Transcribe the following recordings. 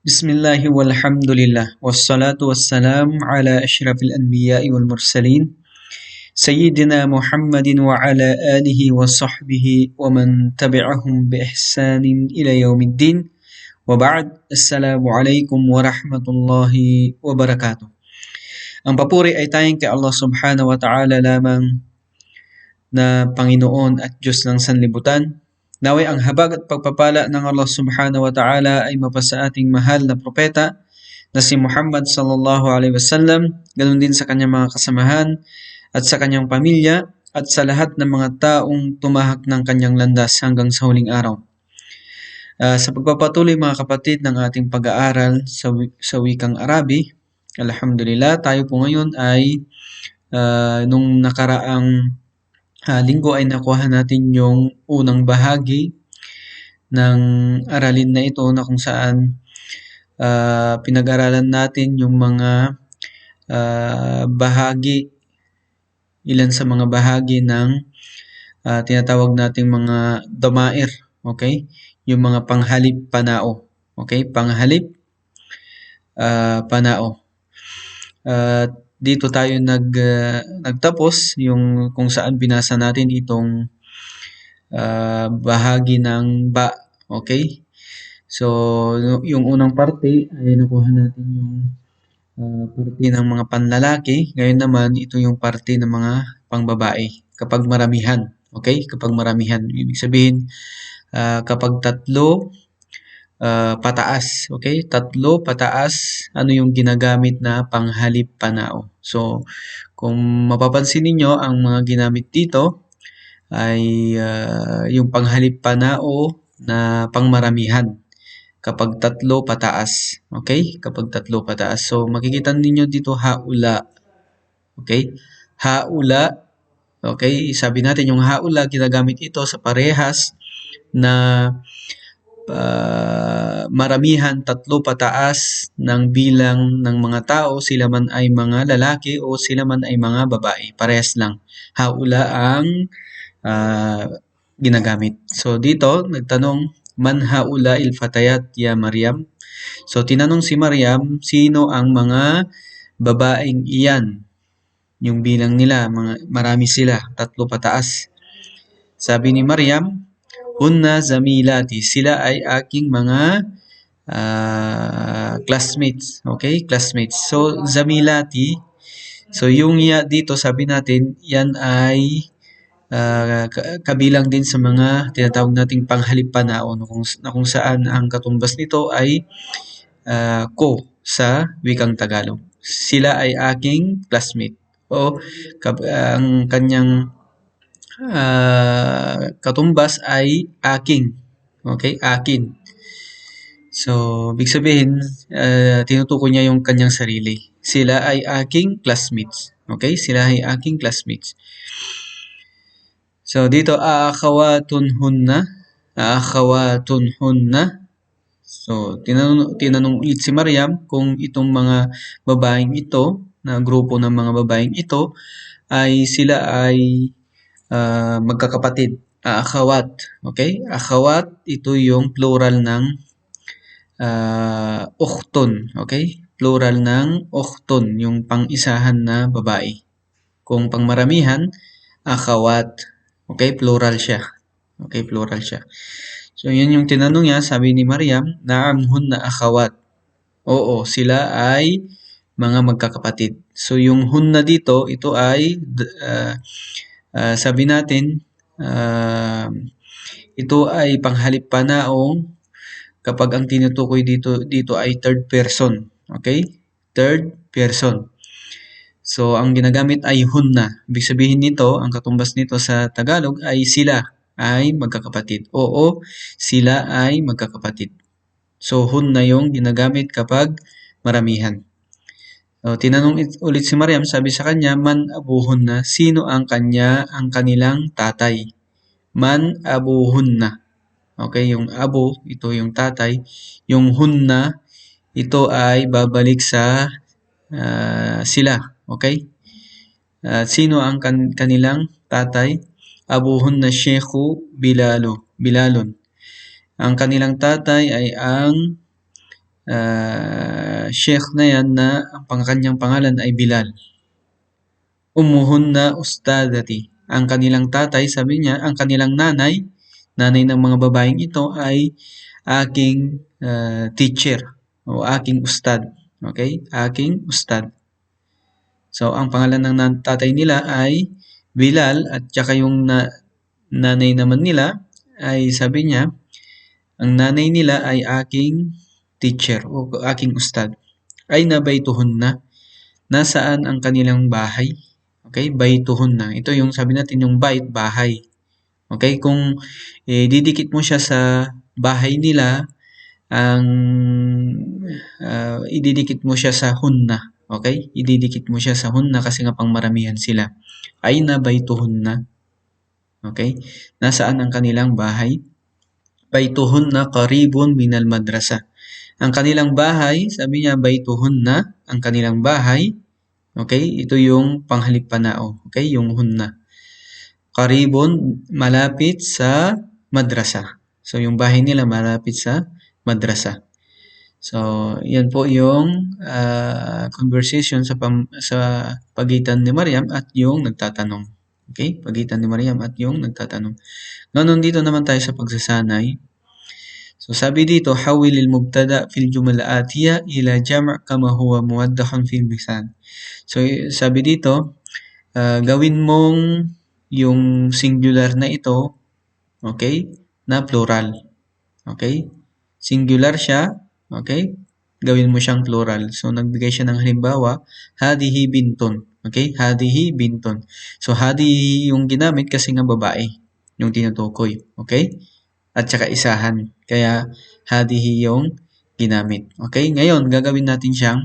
بسم الله والحمد لله والصلاة والسلام على أشرف الأنبياء والمرسلين سيدنا محمد وعلى آله وصحبه ومن تبعهم بإحسان إلى يوم الدين وبعد السلام عليكم ورحمة الله وبركاته Ang papuri ay tayong kay Allah subhanahu wa ta'ala lamang na Panginoon at Diyos ng sanlibutan. Naway ang habag at pagpapala ng Allah subhanahu wa ta'ala ay mapasa ating mahal na propeta na si Muhammad sallallahu alaihi wasallam, ganun din sa kanyang mga kasamahan at sa kanyang pamilya at sa lahat ng mga taong tumahak ng kanyang landas hanggang sa huling araw. Uh, sa pagpapatuloy mga kapatid ng ating pag-aaral sa, sa wikang Arabi, Alhamdulillah, tayo po ngayon ay uh, nung nakaraang uh, linggo ay nakuha natin yung unang bahagi ng aralin na ito na kung saan uh, pinag-aralan natin yung mga uh, bahagi, ilan sa mga bahagi ng uh, tinatawag nating mga damair, okay? Yung mga panghalip panao, okay? Panghalip uh, panao. At uh, dito tayo nag uh, nagtapos yung kung saan binasa natin itong uh, bahagi ng ba, okay? So, yung unang parte ay nakuha natin yung uh, parte ng mga panlalaki. Ngayon naman, ito yung parte ng mga pangbabae. Kapag maramihan, okay? Kapag maramihan, ibig sabihin, uh, kapag tatlo uh, pataas. Okay? Tatlo pataas. Ano yung ginagamit na panghalip panao. So, kung mapapansin niyo ang mga ginamit dito ay uh, yung panghalip panao na pangmaramihan kapag tatlo pataas. Okay? Kapag tatlo pataas. So, makikita ninyo dito haula. Okay? Haula. Okay? Sabi natin yung haula, ginagamit ito sa parehas na uh, maramihan tatlo pataas ng bilang ng mga tao, sila man ay mga lalaki o sila man ay mga babae. Parehas lang. Haula ang uh, ginagamit. So dito, nagtanong, man haula il fatayat ya Maryam? So tinanong si Maryam, sino ang mga babaeng iyan? Yung bilang nila, mga, marami sila, tatlo pataas. Sabi ni Maryam, Hunna zamilati. Sila ay aking mga uh, classmates. Okay? Classmates. So, zamilati. So, yung ya dito, sabi natin, yan ay uh, kabilang din sa mga tinatawag nating panghalip panao na kung, na kung saan ang katumbas nito ay uh, ko sa wikang Tagalog. Sila ay aking classmate o ang kanyang uh, katumbas ay aking. Okay? Akin. So, big sabihin, uh, tinutukoy niya yung kanyang sarili. Sila ay aking classmates. Okay? Sila ay aking classmates. So, dito, aakhawatun hunna. Aakhawatun hunna. So, tinanong, tinanong ulit si Mariam kung itong mga babaeng ito, na grupo ng mga babaeng ito, ay sila ay uh, magkakapatid. Uh, akhawat. Okay? Akhawat, ito yung plural ng uh, ukhtun. Okay? Plural ng ukhtun, yung pang-isahan na babae. Kung pangmaramihan, akhawat. Okay? Plural siya. Okay? Plural siya. So, yun yung tinanong niya, sabi ni Maryam, Naam hunna akhawat. Oo, sila ay mga magkakapatid. So, yung hunna dito, ito ay uh, uh, sabi natin, uh, ito ay panghalip panaong kapag ang tinutukoy dito, dito ay third person. Okay? Third person. So, ang ginagamit ay hunna. Ibig sabihin nito, ang katumbas nito sa Tagalog ay sila ay magkakapatid. Oo, sila ay magkakapatid. So, hunna yung ginagamit kapag maramihan. So, tinanong ulit si Mariam, sabi sa kanya, man abuhun na, sino ang kanya, ang kanilang tatay? Man abuhun na. Okay, yung abu, ito yung tatay. Yung hunna, ito ay babalik sa uh, sila. Okay? Uh, sino ang kan kanilang tatay? Abuhun na Shekhu Bilalo, Bilalon. Ang kanilang tatay ay ang uh, sheikh na yan na ang kanyang pangalan ay Bilal. Umuhunna ustadati. Ang kanilang tatay, sabi niya, ang kanilang nanay, nanay ng mga babaeng ito ay aking uh, teacher o aking ustad. Okay? Aking ustad. So, ang pangalan ng tatay nila ay Bilal at saka yung na, nanay naman nila ay sabi niya, ang nanay nila ay aking teacher o aking ustad. Ay nabaytuhon na. Nasaan ang kanilang bahay? Okay, baytuhon na. Ito yung sabi natin yung bait, bahay. Okay, kung eh, didikit mo siya sa bahay nila, ang uh, ididikit mo siya sa hunna. Okay? Ididikit mo siya sa hunna kasi nga pang maramihan sila. Ay na na. Okay? Nasaan ang kanilang bahay? Baytuhon na karibun minal madrasa. Ang kanilang bahay, sabi niya baytuhon na, ang kanilang bahay Okay? Ito yung panghalip panao. Okay? Yung hunna. Karibon, malapit sa madrasa. So, yung bahay nila malapit sa madrasa. So, yan po yung uh, conversation sa, pam, sa pagitan ni Maryam at yung nagtatanong. Okay? Pagitan ni Maryam at yung nagtatanong. Ngayon, dito naman tayo sa pagsasanay. So sabi dito, hawil al-mubtada fil jumal atiya ila jam' kama huwa muwaddahun fil misal. So sabi dito, uh, gawin mong yung singular na ito, okay, na plural. Okay? Singular siya, okay? Gawin mo siyang plural. So nagbigay siya ng halimbawa, hadihi bintun. Okay? Hadihi bintun. So hadihi yung ginamit kasi nga babae yung tinutukoy. Okay? at saka isahan. Kaya hadihi yung ginamit. Okay? Ngayon, gagawin natin siyang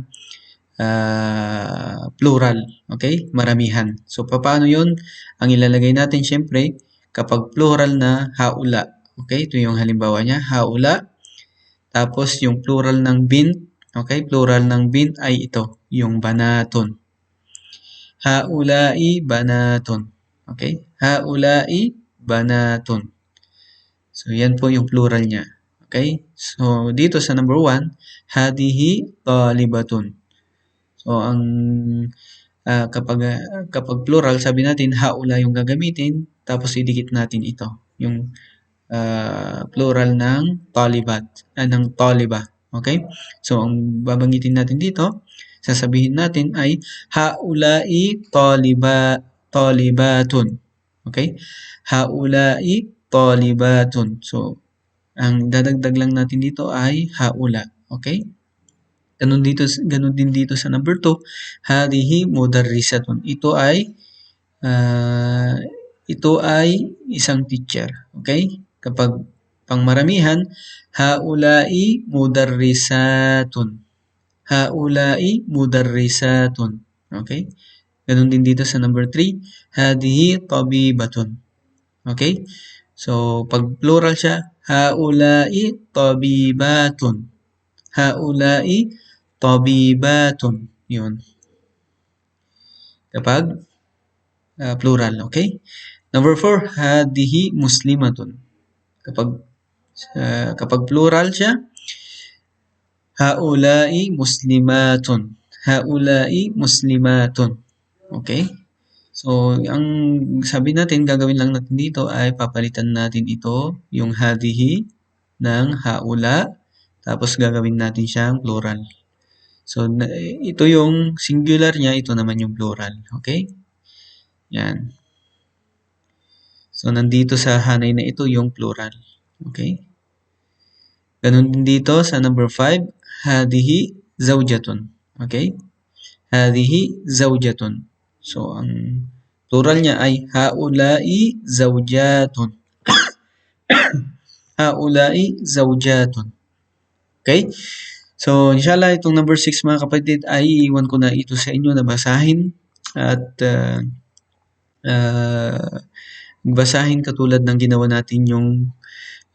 uh, plural. Okay? Maramihan. So, paano yun? Ang ilalagay natin, syempre, kapag plural na haula. Okay? Ito yung halimbawa niya. Haula. Tapos, yung plural ng bint. Okay? Plural ng bint ay ito. Yung banaton. Haulai banaton. Okay? Haulai banaton. So, yan po yung plural niya. Okay? So, dito sa number 1, hadihi talibatun. So, ang uh, kapag, uh, kapag plural, sabi natin, haula yung gagamitin, tapos idikit natin ito. Yung uh, plural ng talibat, uh, ng taliba. Okay? So, ang babanggitin natin dito, sasabihin natin ay haulai taliba talibatun. Okay? Haulai talibatun. So, ang dadagdag lang natin dito ay haula. Okay? Ganun dito ganun din dito sa number 2, hadihi mudarrisatun. Ito ay uh, ito ay isang teacher. Okay? Kapag pangmaramihan, haulai mudarrisatun. Haulai mudarrisatun. Okay? Ganun din dito sa number 3, hadihi tabibatun. Okay? So, pag plural siya, haulai tabibatun. Haulai tabibatun. Yun. Kapag uh, plural, okay? Number four, hadihi muslimatun. Kapag uh, kapag plural siya, haulai muslimatun. Haulai muslimatun. Okay? So, ang sabi natin, gagawin lang natin dito ay papalitan natin ito, yung hadihi ng haula, tapos gagawin natin siyang plural. So, ito yung singular niya, ito naman yung plural. Okay? Yan. So, nandito sa hanay na ito yung plural. Okay? Ganun din dito sa number 5, hadihi zawjatun. Okay? Hadihi zawjatun. So, ang plural niya ay haulai zawjatun. haulai zawjatun. Okay? So, inshallah, itong number 6 mga kapatid ay iwan ko na ito sa inyo na basahin at uh, uh, basahin katulad ng ginawa natin yung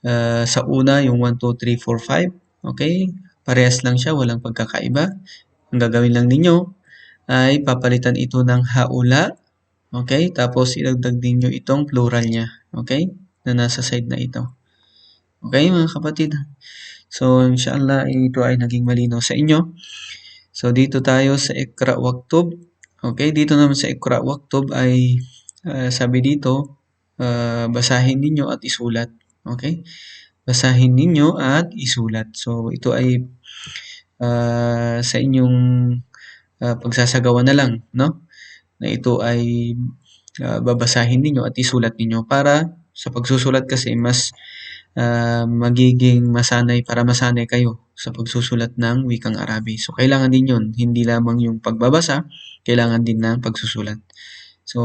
uh, sa una, yung 1, 2, 3, 4, 5. Okay? Parehas lang siya, walang pagkakaiba. Ang gagawin lang ninyo, ay papalitan ito ng haula. Okay? Tapos ilagdag din nyo itong plural niya. Okay? Na nasa side na ito. Okay mga kapatid? So, inshallah, ito ay naging malinaw sa inyo. So, dito tayo sa Ikra Waktub. Okay, dito naman sa Ikra Waktub ay uh, sabi dito, uh, basahin ninyo at isulat. Okay? Basahin ninyo at isulat. So, ito ay uh, sa inyong uh, pagsasagawa na lang, no? Na ito ay uh, babasahin ninyo at isulat ninyo para sa pagsusulat kasi mas uh, magiging masanay para masanay kayo sa pagsusulat ng wikang Arabi. So, kailangan din yun. Hindi lamang yung pagbabasa, kailangan din ng pagsusulat. So,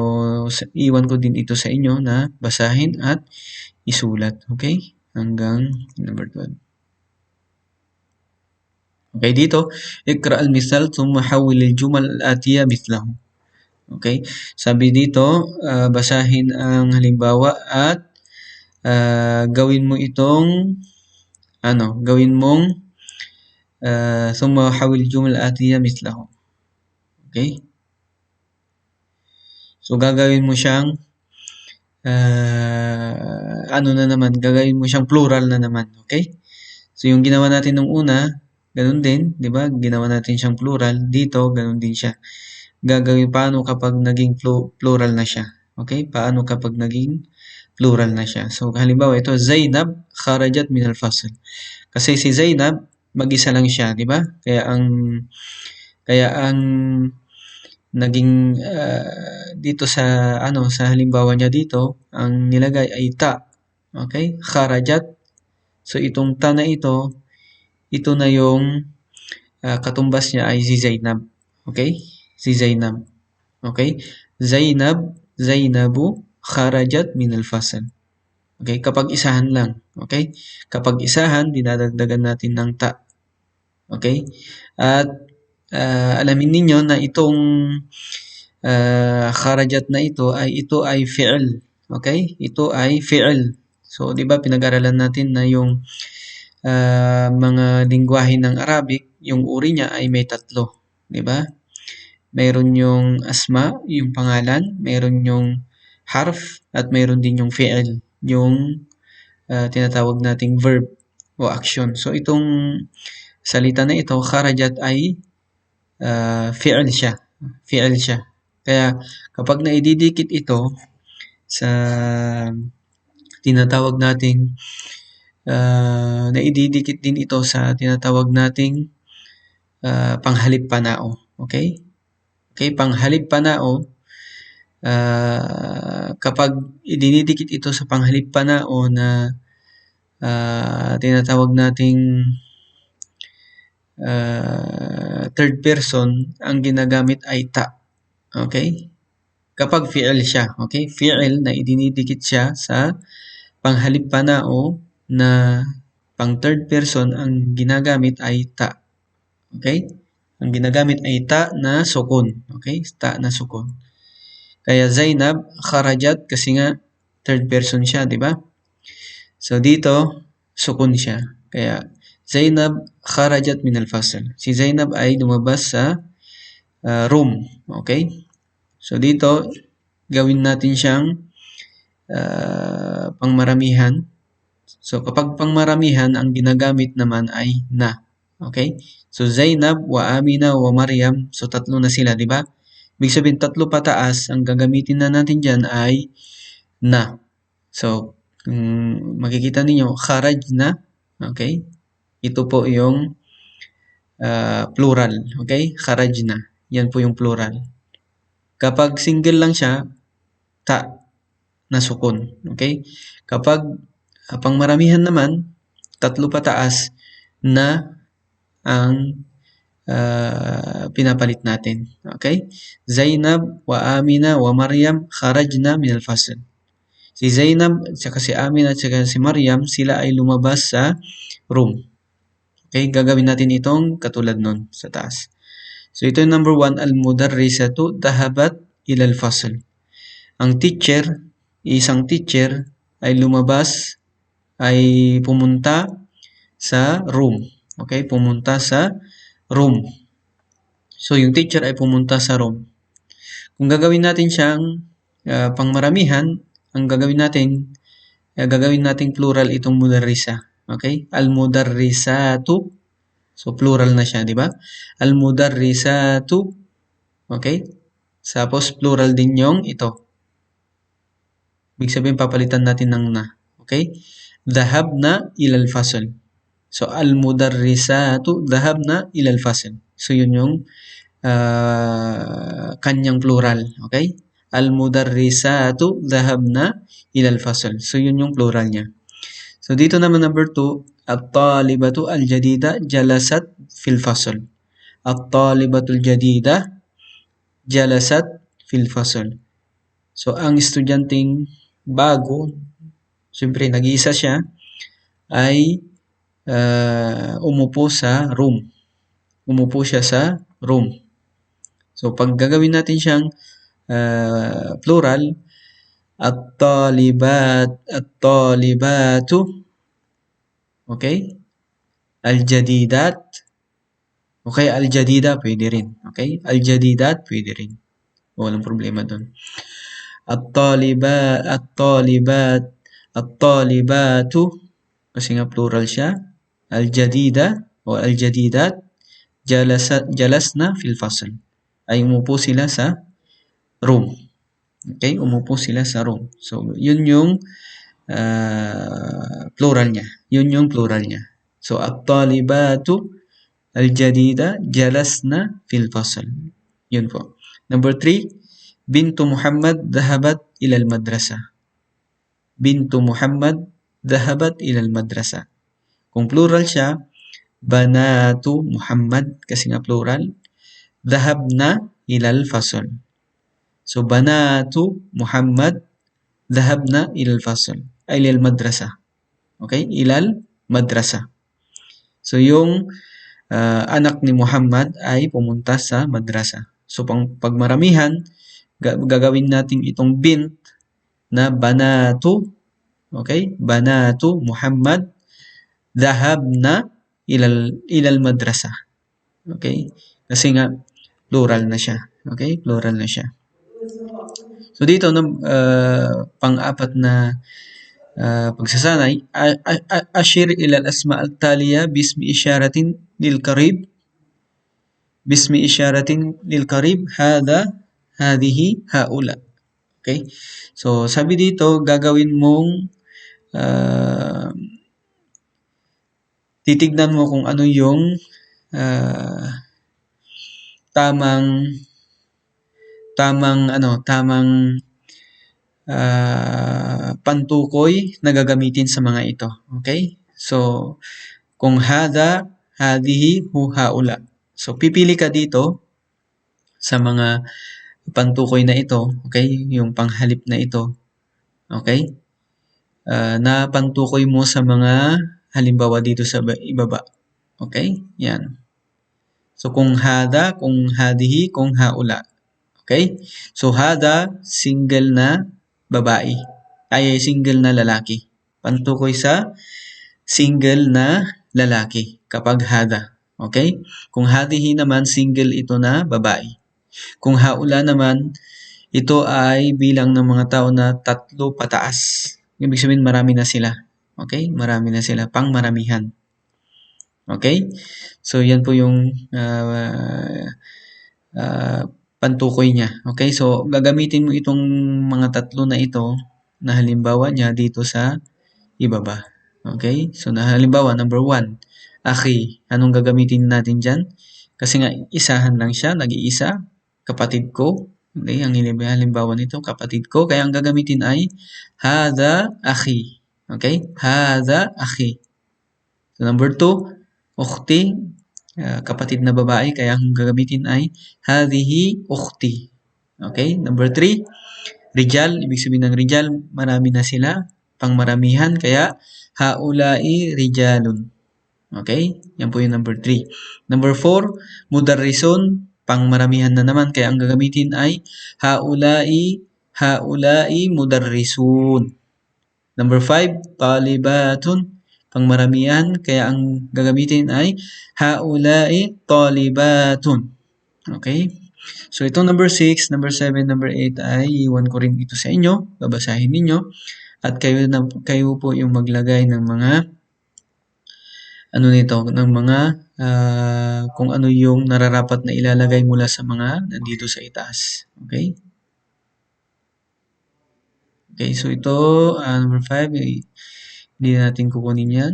iwan ko din ito sa inyo na basahin at isulat. Okay? Hanggang number 12. Okay, dito, ikra al-misal thumma hawil al-jumal al-atiya mithlahu. Okay? Sabi dito, uh, basahin ang halimbawa at uh, gawin mo itong ano, gawin mong uh, thumma hawil jumal atiya mislahu. Okay? So gagawin mo siyang uh, ano na naman, gagawin mo siyang plural na naman, okay? So yung ginawa natin nung una, ganun din, 'di ba? Ginawa natin siyang plural, dito ganun din siya. Gagawin paano kapag naging plural na siya? Okay? Paano kapag naging plural na siya. So, halimbawa ito, Zainab kharajat min al-fasl. Kasi si Zainab, mag-isa lang siya, di ba? Kaya ang kaya ang naging uh, dito sa ano sa halimbawa niya dito, ang nilagay ay ta. Okay? Kharajat. So itong ta na ito, ito na yung uh, katumbas niya ay si Zainab. Okay? Si Zainab. Okay? Zainab, Zainabu kharajat min al-fasl. Okay, kapag isahan lang. Okay? Kapag isahan, dinadagdagan natin ng ta. Okay? At uh, alamin ninyo na itong uh, kharajat na ito ay ito ay fi'l. Okay? Ito ay fi'l. So, 'di ba pinag-aralan natin na yung uh, mga lingwahe ng Arabic, yung uri niya ay may tatlo, 'di ba? Mayroon yung asma, yung pangalan, mayroon yung harf at mayroon din yung fi'l, yung uh, tinatawag nating verb o action. So itong salita na ito, kharajat ay uh, fi'l siya. Fi'l siya. Kaya kapag naididikit ito sa tinatawag nating uh, naididikit din ito sa tinatawag nating uh, panghalip panao. Okay? Okay, panghalip panao uh, kapag idinidikit ito sa panghalip panao na uh, tinatawag nating uh, third person, ang ginagamit ay ta. Okay? Kapag fi'il siya, okay? Fi'il na idinidikit siya sa panghalip panao na pang third person, ang ginagamit ay ta. Okay? Ang ginagamit ay ta na sukun. Okay? Ta na sukun. Kaya Zainab, kharajat kasi nga third person siya, di ba? So dito, sukun siya. Kaya Zainab kharajat min al-fasl. Si Zainab ay lumabas sa uh, room. Okay? So dito, gawin natin siyang uh, pangmaramihan. So kapag pangmaramihan, ang ginagamit naman ay na. Okay? So Zainab wa Amina wa Maryam, so tatlo na sila, di ba? Ibig sabihin, tatlo pataas, ang gagamitin na natin dyan ay na. So, kung makikita ninyo, kharaj na, okay? Ito po yung uh, plural, okay? Kharaj na. Yan po yung plural. Kapag single lang siya, ta na sukun, okay? Kapag pangmaramihan naman, tatlo pataas na ang uh, pinapalit natin. Okay? Zainab wa Amina wa Maryam kharajna min al-fasl. Si Zainab at si Amina at saka si Maryam, sila ay lumabas sa room. Okay, gagawin natin itong katulad nun sa taas. So ito yung number one, al-mudarrisatu dahabat ilal fasl. Ang teacher, isang teacher ay lumabas, ay pumunta sa room. Okay, pumunta sa room. So, yung teacher ay pumunta sa room. Kung gagawin natin siyang uh, pangmaramihan, ang gagawin natin, uh, gagawin nating plural itong mudarrisa. Okay? Al-mudarrisatu. So, plural na siya, di ba? Al-mudarrisatu. Okay? Tapos, plural din yung ito. Ibig sabihin, papalitan natin ng na. Okay? Dhahabna ilal fasl. So, al-mudarrisatu dhahabna ilal fasl. So, yun yung uh, kanyang plural. Okay? Al-mudarrisatu dhahabna ilal fasl. So, yun yung plural niya. So, dito naman number 2, at-talibatu al-jadida jalasat fil fasl. At-talibatu al-jadida jalasat fil fasl. So, ang estudyanteng bago, siyempre nag-iisa siya, ay uh, umupo sa room. Umupo siya sa room. So, pag gagawin natin siyang uh, plural, at-talibat, at-talibatu, okay? Al-jadidat, okay? Al-jadida, pwede rin. Okay? Al-jadidat, pwede rin. Walang problema doon. At-talibat, at-talibat, at-talibatu, nga plural siya. Al-jadida o al-jadidat, jalasna fil fasl. Ay umupo sila sa room. Okay? Umupo sila sa room. So, yun yung uh, plural niya. Yun yung plural niya. So, at-talibatu al-jadida jalasna fil fasl. Yun po. Number three, Bintu Muhammad dhahabat ilal madrasa. Bintu Muhammad dhahabat ilal madrasa. Kung plural siya, banatu Muhammad kasi nga plural, dhahabna ilal fasl. So banatu Muhammad dhahabna ilal fasl ay ilal madrasa. Okay? Ilal madrasa. So yung uh, anak ni Muhammad ay pumunta sa madrasa. So pang pagmaramihan, gagawin natin itong bint na banatu, okay? Banatu Muhammad dhahabna ilal ilal madrasa. Okay? Kasi nga plural na siya. Okay? Plural na siya. So dito no, uh, pang-apat na uh, pagsasanay, ashir ilal asma al-taliya bismi isyaratin lil qarib bismi isyaratin lil qarib hada hadihi, haula. Okay? So, sabi dito, gagawin mong uh, titignan mo kung ano yung uh, tamang tamang ano, tamang uh, pantukoy na gagamitin sa mga ito. Okay? So, kung hada, hadihi, hu, haula. So, pipili ka dito sa mga pantukoy na ito, okay, yung panghalip na ito, okay, uh, na pantukoy mo sa mga halimbawa dito sa ibaba. Okay? Yan. So, kung hada, kung hadihi, kung haula. Okay? So, hada, single na babae. Ay, single na lalaki. Pantukoy sa single na lalaki kapag hada. Okay? Kung hadihi naman, single ito na babae. Kung haula naman, ito ay bilang ng mga tao na tatlo pataas. Ibig sabihin marami na sila. Okay? Marami na sila. Pang maramihan. Okay? So, yan po yung uh, uh, pantukoy niya. Okay? So, gagamitin mo itong mga tatlo na ito na halimbawa niya dito sa ibaba. Okay? So, na halimbawa, number one, aki. Anong gagamitin natin dyan? Kasi nga, isahan lang siya, nag-iisa kapatid ko. Okay, ang halimbawa nito, kapatid ko. Kaya ang gagamitin ay hada akhi. Okay? Hada akhi. So, number two, ukhti, uh, kapatid na babae. Kaya ang gagamitin ay hadihi ukhti. Okay? Number three, rijal. Ibig sabihin ng rijal, marami na sila. Pangmaramihan. Kaya haulai rijalun. Okay? Yan po yung number 3. Number 4, mudarrisun pangmaramihan na naman. Kaya ang gagamitin ay haulai, haulai mudarrisun. Number 5, talibatun. Pangmaramihan. Kaya ang gagamitin ay haulai talibatun. Okay? So, itong number 6, number 7, number 8 ay iwan ko rin ito sa inyo. Babasahin ninyo. At kayo, na, kayo po yung maglagay ng mga ano nito, ng mga uh, kung ano yung nararapat na ilalagay mula sa mga nandito sa itaas. Okay? Okay, so ito, uh, number 5, eh, hindi natin kukunin yan.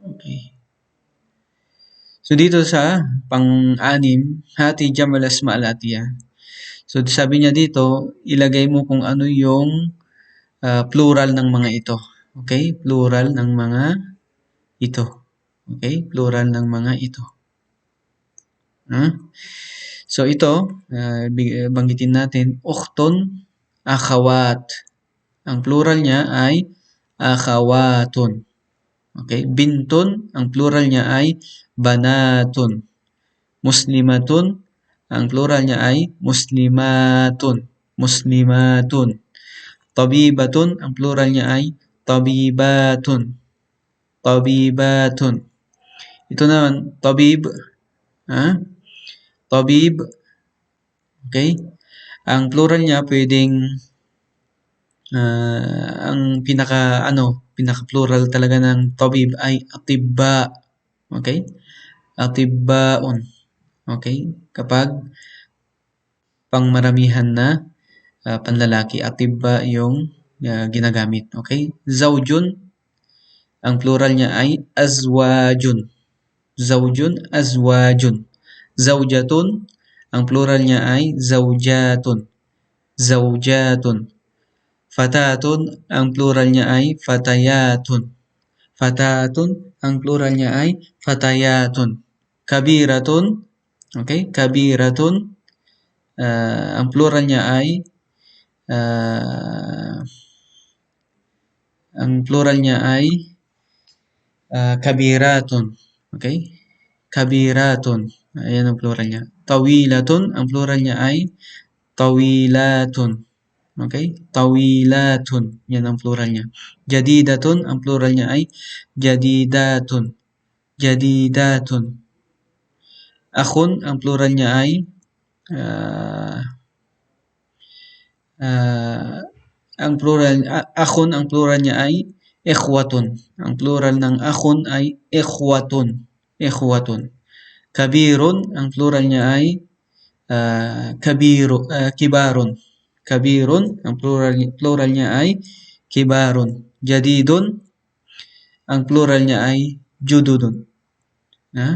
Okay. So dito sa pang-anim, hati jamalas ma'alatiya. So sabi niya dito, ilagay mo kung ano yung uh, plural ng mga ito. Okay? Plural ng mga ito. Okay? Plural ng mga ito. Huh? So ito, uh, banggitin natin, ukton akhawat. Ang plural niya ay akhawatun. Okay? Bintun, ang plural niya ay banatun. Muslimatun, ang plural niya ay muslimatun. Muslimatun. Tabibatun, ang plural niya ay tabibatun. Tabibatun. Ito naman, tabib. Ha? Tabib. Okay? Ang plural niya pwedeng uh, ang pinaka ano, pinaka plural talaga ng tabib ay atibba. Okay? Atibbaun. Okay? Kapag pangmaramihan na uh, panlalaki. Atibba yung uh, ginagamit. Okay? Zawjun, ang plural niya ay azwajun. Zawjun, azwajun. Zawjatun, ang plural niya ay zawjatun. Zawjatun. Fatatun, ang plural niya ay fatayatun. Fatatun, ang plural niya ay fatayatun. Kabiratun, okay? Kabiratun, uh, ang plural niya ay uh, ang plural niya ay uh, kabiratun. Okay? Kabiratun. Ayan ang plural niya. Tawilatun. Ang plural niya ay tawilatun. Okay? Tawilatun. Yan ang plural niya. Jadidatun. Ang plural niya ay jadidatun. Jadidatun. Akhun. Ang plural niya ay uh, uh, ang plural, uh, akhun, ang plural niya ay ikhwatun. Ang plural ng akhun ay ikhwatun. Ikhwatun. Kabirun, ang plural niya ay uh, kabiru, uh, kibarun. Kabirun, ang plural, plural niya ay kibarun. Jadidun, ang plural niya ay jududun. Ha?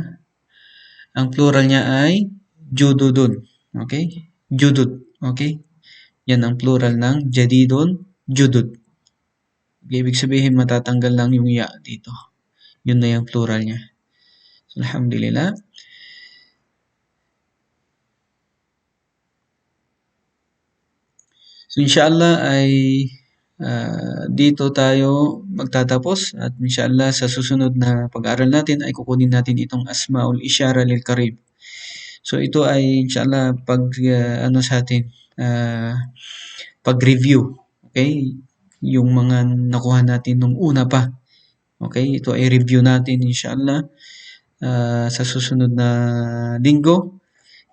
Ang plural niya ay jududun. Okay? Judud. Okay? Yan ang plural ng jadidun, judud. Ibig sabihin matatanggal lang yung ya dito. Yun na yung plural niya. So, alhamdulillah. So inshallah ay uh, dito tayo magtatapos at inshallah sa susunod na pag-aaral natin ay kukunin natin itong Asmaul Isyara lil Karib. So ito ay inshallah pag uh, ano sa atin uh, pag-review. Okay? Yung mga nakuha natin nung una pa. Okay? Ito ay review natin inshallah uh, sa susunod na linggo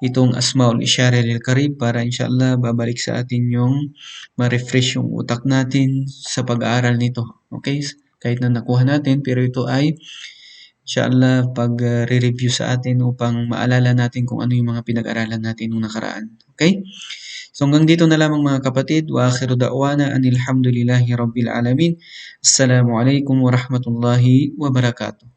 itong Asmaul Isyara lil Karib para inshallah babalik sa atin yung ma-refresh yung utak natin sa pag-aaral nito. Okay? Kahit na nakuha natin pero ito ay inshallah pag-re-review sa atin upang maalala natin kung ano yung mga pinag-aralan natin nung nakaraan. Okay? So hanggang dito na lamang mga kapatid. Wa akhiru da'wana anilhamdulillahi rabbil alamin. Assalamualaikum warahmatullahi wabarakatuh.